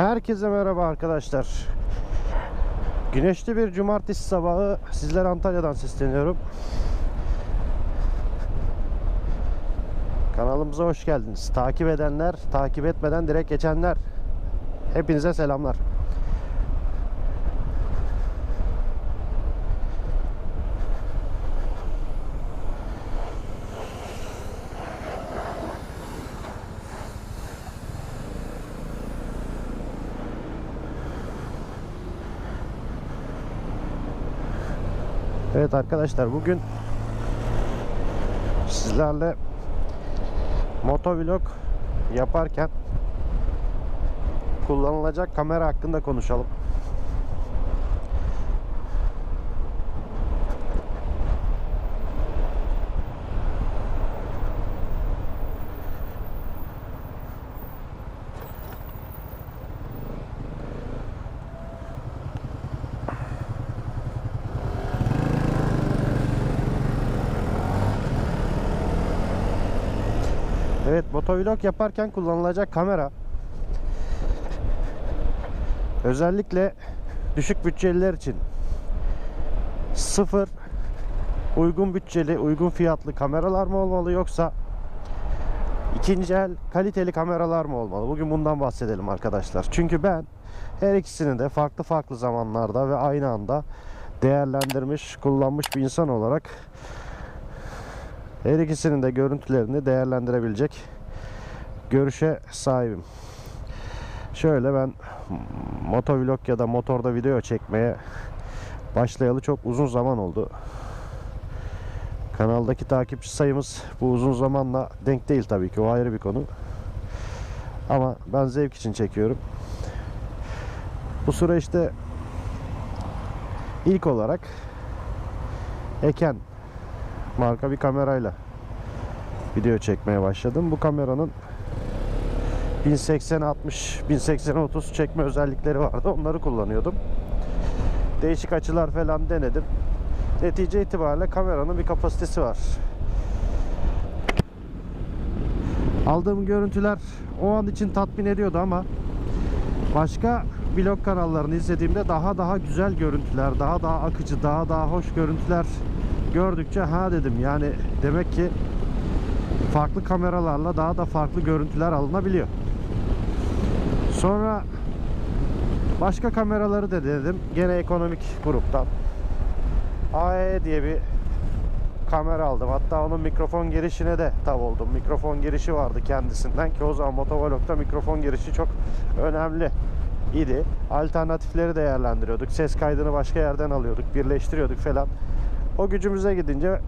Herkese merhaba arkadaşlar. Güneşli bir cumartesi sabahı sizlere Antalya'dan sesleniyorum. Kanalımıza hoş geldiniz. Takip edenler, takip etmeden direkt geçenler. Hepinize selamlar. Evet arkadaşlar bugün sizlerle motovlog yaparken kullanılacak kamera hakkında konuşalım. Evet motovlog yaparken kullanılacak kamera özellikle düşük bütçeliler için sıfır uygun bütçeli uygun fiyatlı kameralar mı olmalı yoksa ikinci el kaliteli kameralar mı olmalı? Bugün bundan bahsedelim arkadaşlar. Çünkü ben her ikisini de farklı farklı zamanlarda ve aynı anda değerlendirmiş, kullanmış bir insan olarak her ikisinin de görüntülerini değerlendirebilecek görüşe sahibim. Şöyle ben motovlog ya da motorda video çekmeye başlayalı çok uzun zaman oldu. Kanaldaki takipçi sayımız bu uzun zamanla denk değil tabii ki o ayrı bir konu. Ama ben zevk için çekiyorum. Bu süreçte ilk olarak Eken marka bir kamerayla video çekmeye başladım. Bu kameranın 1080 60 1080 30 çekme özellikleri vardı. Onları kullanıyordum. Değişik açılar falan denedim. Netice itibariyle kameranın bir kapasitesi var. Aldığım görüntüler o an için tatmin ediyordu ama başka vlog kanallarını izlediğimde daha daha güzel görüntüler, daha daha akıcı, daha daha hoş görüntüler gördükçe ha dedim yani demek ki farklı kameralarla daha da farklı görüntüler alınabiliyor. Sonra başka kameraları da denedim. Gene ekonomik gruptan. AE diye bir kamera aldım. Hatta onun mikrofon girişine de tav oldum. Mikrofon girişi vardı kendisinden ki o zaman motovlogda mikrofon girişi çok önemli idi. Alternatifleri değerlendiriyorduk. Ses kaydını başka yerden alıyorduk, birleştiriyorduk falan. O gücümüze gidince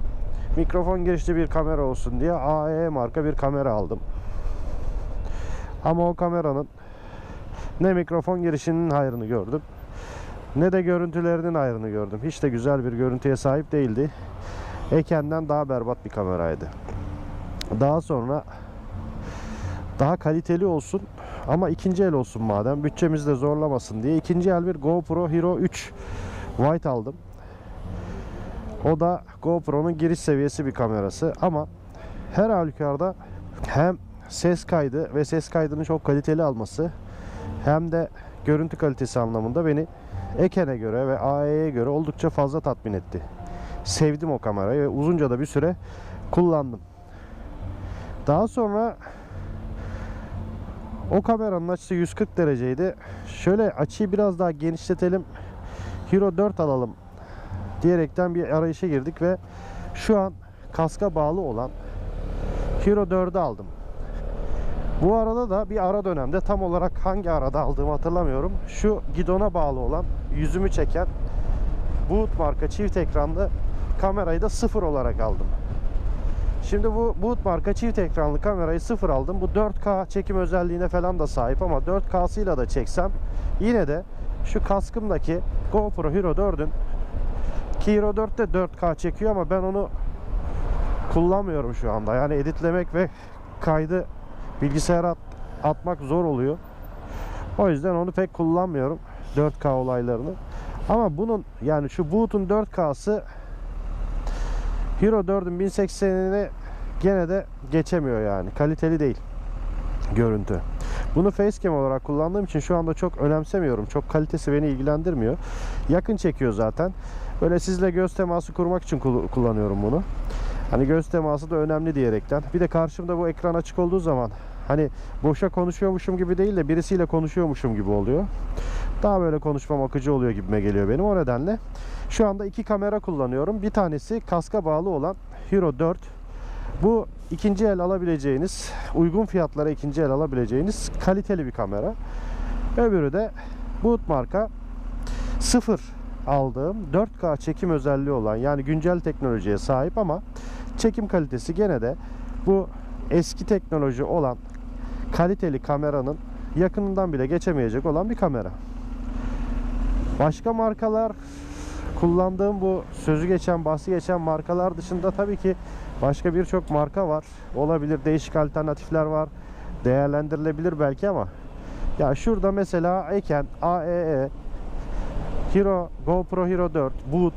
mikrofon girişli bir kamera olsun diye AE marka bir kamera aldım. Ama o kameranın ne mikrofon girişinin hayrını gördüm ne de görüntülerinin hayrını gördüm. Hiç de güzel bir görüntüye sahip değildi. Eken'den daha berbat bir kameraydı. Daha sonra daha kaliteli olsun ama ikinci el olsun madem bütçemizi de zorlamasın diye ikinci el bir GoPro Hero 3 White aldım. O da GoPro'nun giriş seviyesi bir kamerası ama her halükarda hem ses kaydı ve ses kaydının çok kaliteli alması hem de görüntü kalitesi anlamında beni Eken'e göre ve AE'ye göre oldukça fazla tatmin etti. Sevdim o kamerayı ve uzunca da bir süre kullandım. Daha sonra o kameranın açısı 140 dereceydi. Şöyle açıyı biraz daha genişletelim. Hero 4 alalım diyerekten bir arayışa girdik ve şu an kaska bağlı olan Hero 4'ü aldım. Bu arada da bir ara dönemde tam olarak hangi arada aldığımı hatırlamıyorum. Şu gidona bağlı olan yüzümü çeken Boot marka çift ekranlı kamerayı da sıfır olarak aldım. Şimdi bu Boot marka çift ekranlı kamerayı sıfır aldım. Bu 4K çekim özelliğine falan da sahip ama 4K'sıyla da çeksem yine de şu kaskımdaki GoPro Hero 4'ün ki Hero 4 de 4K çekiyor ama ben onu kullanmıyorum şu anda. Yani editlemek ve kaydı bilgisayara at- atmak zor oluyor. O yüzden onu pek kullanmıyorum. 4K olaylarını. Ama bunun yani şu Boot'un 4K'sı Hero 4'ün 1080'ini gene de geçemiyor yani. Kaliteli değil görüntü. Bunu facecam olarak kullandığım için şu anda çok önemsemiyorum. Çok kalitesi beni ilgilendirmiyor. Yakın çekiyor zaten. Böyle sizle göz teması kurmak için kul- kullanıyorum bunu. Hani göz teması da önemli diyerekten. Bir de karşımda bu ekran açık olduğu zaman hani boşa konuşuyormuşum gibi değil de birisiyle konuşuyormuşum gibi oluyor. Daha böyle konuşmam akıcı oluyor gibime geliyor benim o nedenle. Şu anda iki kamera kullanıyorum. Bir tanesi kaska bağlı olan Hero 4. Bu ikinci el alabileceğiniz, uygun fiyatlara ikinci el alabileceğiniz kaliteli bir kamera. Öbürü de Boot marka sıfır aldığım 4K çekim özelliği olan yani güncel teknolojiye sahip ama çekim kalitesi gene de bu eski teknoloji olan kaliteli kameranın yakınından bile geçemeyecek olan bir kamera. Başka markalar kullandığım bu sözü geçen, bahsi geçen markalar dışında tabii ki başka birçok marka var. Olabilir değişik alternatifler var. Değerlendirilebilir belki ama ya şurada mesela Eken, AEE, Hero, GoPro Hero 4, Boot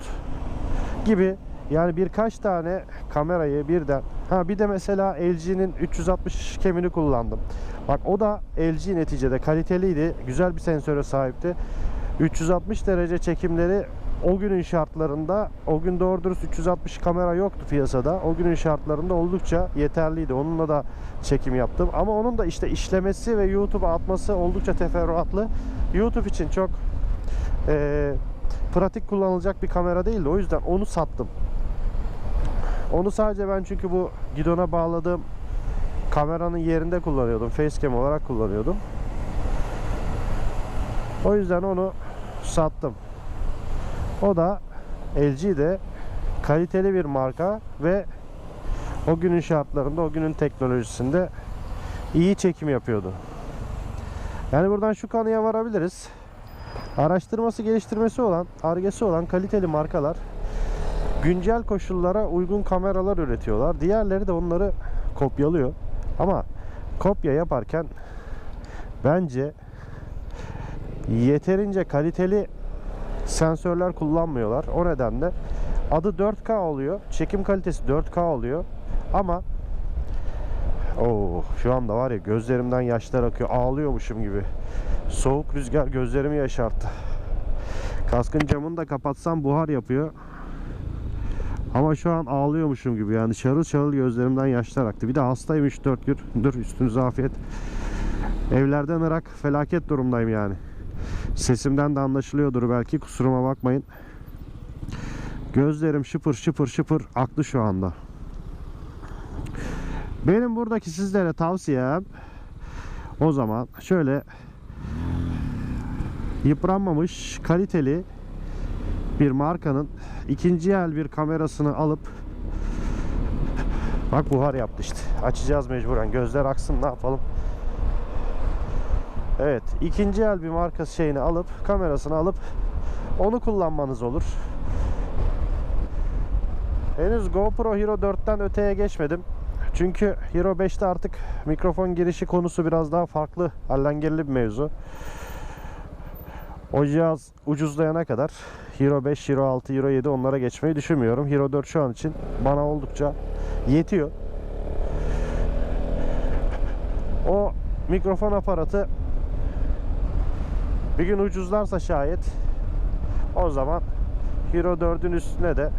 gibi yani birkaç tane kamerayı birden ha bir de mesela LG'nin 360 kemini kullandım. Bak o da LG neticede kaliteliydi. Güzel bir sensöre sahipti. 360 derece çekimleri o günün şartlarında o gün doğru dürüst 360 kamera yoktu piyasada. O günün şartlarında oldukça yeterliydi. Onunla da çekim yaptım. Ama onun da işte işlemesi ve YouTube'a atması oldukça teferruatlı. YouTube için çok eee, pratik kullanılacak bir kamera değildi. O yüzden onu sattım. Onu sadece ben çünkü bu gidona bağladığım kameranın yerinde kullanıyordum. Facecam olarak kullanıyordum. O yüzden onu sattım. O da LG de kaliteli bir marka ve o günün şartlarında, o günün teknolojisinde iyi çekim yapıyordu. Yani buradan şu kanıya varabiliriz. Araştırması, geliştirmesi olan, argesi olan kaliteli markalar güncel koşullara uygun kameralar üretiyorlar. Diğerleri de onları kopyalıyor. Ama kopya yaparken bence yeterince kaliteli sensörler kullanmıyorlar. O nedenle adı 4K oluyor. Çekim kalitesi 4K oluyor. Ama Oo, şu anda var ya gözlerimden yaşlar akıyor. Ağlıyormuşum gibi. Soğuk rüzgar gözlerimi yaşarttı. Kaskın camını da kapatsam buhar yapıyor. Ama şu an ağlıyormuşum gibi yani şarıl şarıl gözlerimden yaşlar aktı. Bir de hastayım 3-4 gün. Dur üstünüze afiyet. Evlerden ırak felaket durumdayım yani. Sesimden de anlaşılıyordur belki kusuruma bakmayın. Gözlerim şıpır şıpır şıpır aktı şu anda. Benim buradaki sizlere tavsiyem o zaman şöyle yıpranmamış kaliteli bir markanın ikinci el bir kamerasını alıp bak buhar yaptı işte. Açacağız mecburen. Gözler aksın ne yapalım? Evet ikinci el bir marka şeyini alıp kamerasını alıp onu kullanmanız olur. Henüz GoPro Hero 4'ten öteye geçmedim. Çünkü Hero 5'te artık mikrofon girişi konusu biraz daha farklı allengerli bir mevzu. O cihaz ucuzlayana kadar Hero 5, Hero 6, Hero 7 onlara geçmeyi düşünmüyorum. Hero 4 şu an için bana oldukça yetiyor. O mikrofon aparatı bir gün ucuzlarsa şayet o zaman Hero 4'ün üstüne de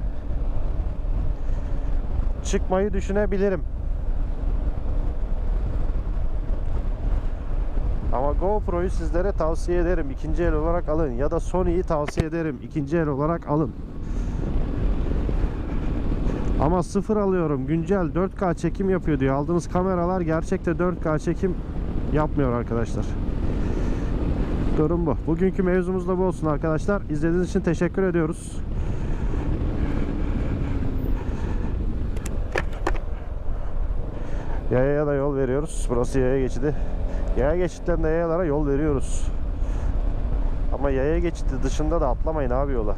çıkmayı düşünebilirim. Ama GoPro'yu sizlere tavsiye ederim. ikinci el olarak alın. Ya da Sony'yi tavsiye ederim. ikinci el olarak alın. Ama sıfır alıyorum. Güncel 4K çekim yapıyor diyor. Aldığınız kameralar gerçekte 4K çekim yapmıyor arkadaşlar. Durum bu. Bugünkü mevzumuz da bu olsun arkadaşlar. İzlediğiniz için teşekkür ediyoruz. Yayaya da yol veriyoruz. Burası yaya geçidi. Yaya geçitlerinde yayalara yol veriyoruz. Ama yaya geçidi dışında da atlamayın abi yola.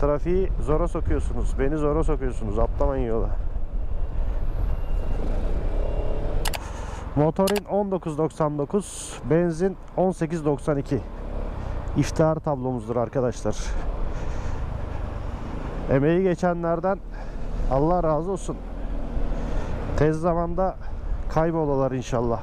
Trafiği zora sokuyorsunuz. Beni zora sokuyorsunuz. Atlamayın yola. Motorin 19.99, benzin 18.92. İftihar tablomuzdur arkadaşlar. Emeği geçenlerden Allah razı olsun. Tez zamanda kaybolalar inşallah.